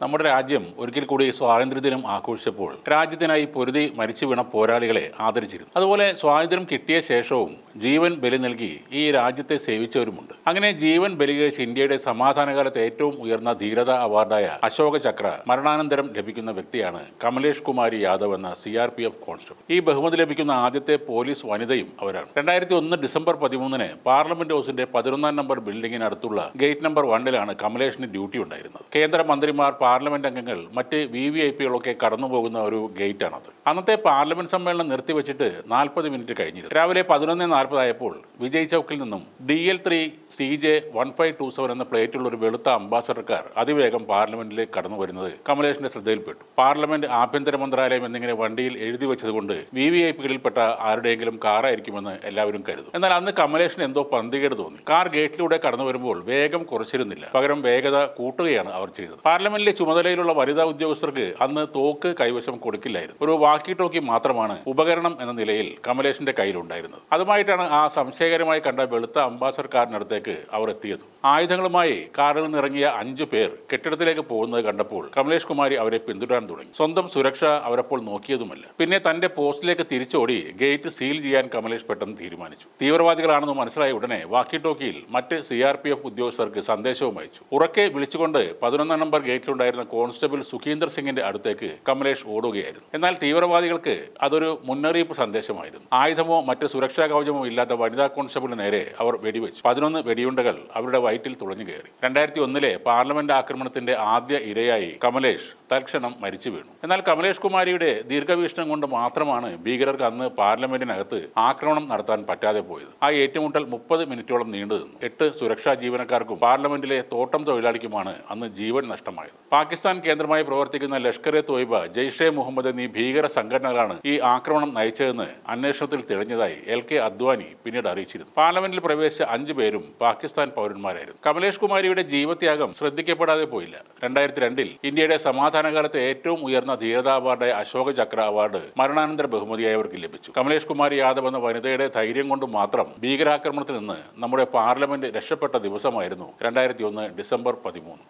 നമ്മുടെ രാജ്യം ഒരിക്കൽ കൂടി സ്വാതന്ത്ര്യദിനം ആഘോഷിച്ചപ്പോൾ രാജ്യത്തിനായി പൊരുതി മരിച്ചു വീണ പോരാളികളെ ആദരിച്ചിരുന്നു. അതുപോലെ സ്വാതന്ത്ര്യം കിട്ടിയ ശേഷവും ജീവൻ ബലി നൽകി ഈ രാജ്യത്തെ സേവിച്ചവരുമുണ്ട്. അങ്ങനെ ജീവൻ ബലി കഴിച്ച് ഇന്ത്യയുടെ സമാധാനകാലത്ത് ഏറ്റവും ഉയർന്ന ധീരത അവാർഡായ അശോക ചക്ര മരണാനന്തരം ലഭിക്കുന്ന വ്യക്തിയാണ് കമലേഷ് കുമാരി യാദവ് എന്ന C R P F constable. ഈ ബഹുമതി ലഭിക്കുന്ന ആദ്യത്തെ പോലീസ് വനിതയും അവരാണ്. രണ്ടായിരത്തി ഒന്ന് ഡിസംബർ പതിമൂന്നിന് പാർലമെന്റ് ഹൗസിന്റെ പതിനൊന്നാം നമ്പർ ബിൽഡിംഗിനടുത്തുള്ള ഗേറ്റ് നമ്പർ വണ്ണിലാണ് കമലേഷിന് ഡ്യൂട്ടി ഉണ്ടായിരുന്നത്. കേന്ദ്ര മന്ത്രിമാർ പാർലമെന്റ് അംഗങ്ങൾ മറ്റ് വി വി ഐ പികളൊക്കെ കടന്നു പോകുന്ന ഒരു ഗേറ്റാണത്. അന്നത്തെ പാർലമെന്റ് സമ്മേളനം നിർത്തിവെച്ചിട്ട് നാൽപ്പത് മിനിറ്റ് കഴിഞ്ഞത് രാവിലെ പതിനൊന്ന് നാൽപ്പതായപ്പോൾ വിജയ് ചൗക്കിൽ നിന്നും D L three C J one five two seven എന്ന പ്ലേറ്റുള്ള ഒരു വെളുത്ത അംബാസഡർക്കാർ അതിവേഗം പാർലമെന്റിലേക്ക് കടന്നു വരുന്നത് കമലേഷിന്റെ ശ്രദ്ധയിൽപ്പെട്ടു. പാർലമെന്റ് ആഭ്യന്തര മന്ത്രാലയം എന്നിങ്ങനെ വണ്ടിയിൽ എഴുതി വെച്ചതുകൊണ്ട് വി വി ഐ പികളിൽപ്പെട്ട ആരുടെയെങ്കിലും കാറായിരിക്കുമെന്ന് എല്ലാവരും കരുതും. എന്നാൽ അന്ന് കമലേഷിന് എന്തോ പന്തികേട് തോന്നി. കാർ ഗേറ്റിലൂടെ കടന്നു വരുമ്പോൾ വേഗം കുറച്ചിരുന്നില്ല. പകരം വേഗത കൂട്ടുകയാണ് അവർ ചെയ്തത്. പാർലമെന്റിലെ ചുമതലയിലുള്ള വനിതാ ഉദ്യോഗസ്ഥർക്ക് അന്ന് തോക്ക് കൈവശം കൊടുക്കില്ലായിരുന്നു. ഒരു വാക്കി ടോക്കി മാത്രമാണ് ഉപകരണം എന്ന നിലയിൽ കമലേഷിന്റെ കയ്യിലുണ്ടായിരുന്നത്. അതുമായിട്ടാണ് ആ സംശയകരമായി കണ്ട വെളുത്ത അംബാസഡർ കാറിനടുത്തേക്ക് അവർ എത്തിയത്. ആയുധങ്ങളുമായി കാറിൽ നിന്നിറങ്ങിയ അഞ്ചു പേർ കെട്ടിടത്തിലേക്ക് പോകുന്നത് കണ്ടപ്പോൾ കമലേഷ് കുമാരി അവരെ പിന്തുടരാൻ തുടങ്ങി. സ്വന്തം സുരക്ഷ അവരപ്പോൾ നോക്കിയതുമല്ല. പിന്നെ തന്റെ പോസ്റ്റിലേക്ക് തിരിച്ചോടി ഗേറ്റ് സീൽ ചെയ്യാൻ കമലേഷ് പെട്ടെന്ന് തീരുമാനിച്ചു. തീവ്രവാദികളാണെന്ന് മനസ്സിലായ ഉടനെ വാക്കി ടോക്കിയിൽ മറ്റ് സി ആർ പി എഫ് ഉദ്യോഗസ്ഥർക്ക് സന്ദേശവും അയച്ചു. ഉറക്കെ വിളിച്ചുകൊണ്ട് പതിനൊന്നാം നമ്പർ ഗേറ്റിലുണ്ടായിരുന്ന കോൺസ്റ്റബിൾ സുഖീന്ദർ സിംഗിന്റെ അടുത്തേക്ക് കമലേഷ് ഓടുകയായിരുന്നു. എന്നാൽ തീവ്രവാദികൾക്ക് അതൊരു മുന്നറിയിപ്പ് സന്ദേശമായിരുന്നു. ആയുധമോ മറ്റ് സുരക്ഷാ കവചമോ ഇല്ലാത്ത വനിതാ കോൺസ്റ്റബിളിന് നേരെ അവർ വെടിവെച്ചു. പതിനൊന്ന് വെടിയുണ്ടകൾ അവരുടെ വയറ്റിൽ തുളഞ്ഞു കയറി രണ്ടായിരത്തി ഒന്നിലെ പാർലമെന്റ് ആക്രമണത്തിന്റെ ആദ്യ ഇരയായി കമലേഷ് തൽക്ഷണം മരിച്ചു വീണു. എന്നാൽ കമലേഷ് കുമാരിയുടെ ദീർഘവീക്ഷണം കൊണ്ട് മാത്രമാണ് ഭീകരർക്ക് അന്ന് പാർലമെന്റിനകത്ത് ആക്രമണം നടത്താൻ പറ്റാതെ പോയത്. ആ ഏറ്റുമുട്ടൽ മുപ്പത് മിനിറ്റോളം നീണ്ടു നിന്നു. എട്ട് സുരക്ഷാ ജീവനക്കാർക്കും പാർലമെന്റിലെ തോട്ടം തൊഴിലാളിക്കുമാണ് അന്ന് ജീവൻ നഷ്ടമായത്. പാകിസ്ഥാൻ കേന്ദ്രമായി പ്രവർത്തിക്കുന്ന ലഷ്കർ എ തോയ്ബ ജെയ്ഷെ മുഹമ്മദ് എന്നീ ഭീകര സംഘടനകളാണ് ഈ ആക്രമണം നയിച്ചതെന്ന് അന്വേഷണത്തിൽ തെളിഞ്ഞതായി എൽ കെ അദ്വാനി പിന്നീട് അറിയിച്ചിരുന്നു. പാർലമെന്റിൽ പ്രവേശിച്ച അഞ്ചു പേരും പാകിസ്ഥാൻ പൗരന്മാരായിരുന്നു. കമലേഷ് കുമാരിയുടെ ജീവത്യാഗം ശ്രദ്ധിക്കപ്പെടാതെ പോയില്ല. രണ്ടായിരത്തി രണ്ടിൽ ഇന്ത്യയുടെ സമാധാനകാലത്തെ ഏറ്റവും ഉയർന്ന ധീരത അവാർഡായ അശോക ചക്ര അവാർഡ് മരണാനന്തര ബഹുമതിയായി അവർക്ക് ലഭിച്ചു. കമലേഷ് കുമാർ യാദവ് എന്ന വനിതയുടെ ധൈര്യം കൊണ്ട് മാത്രം ഭീകരാക്രമണത്തിൽ നിന്ന് നമ്മുടെ പാർലമെന്റ് രക്ഷപ്പെട്ട ദിവസമായിരുന്നു രണ്ടായിരത്തി ഒന്ന് ഡിസംബർ പതിമൂന്ന്.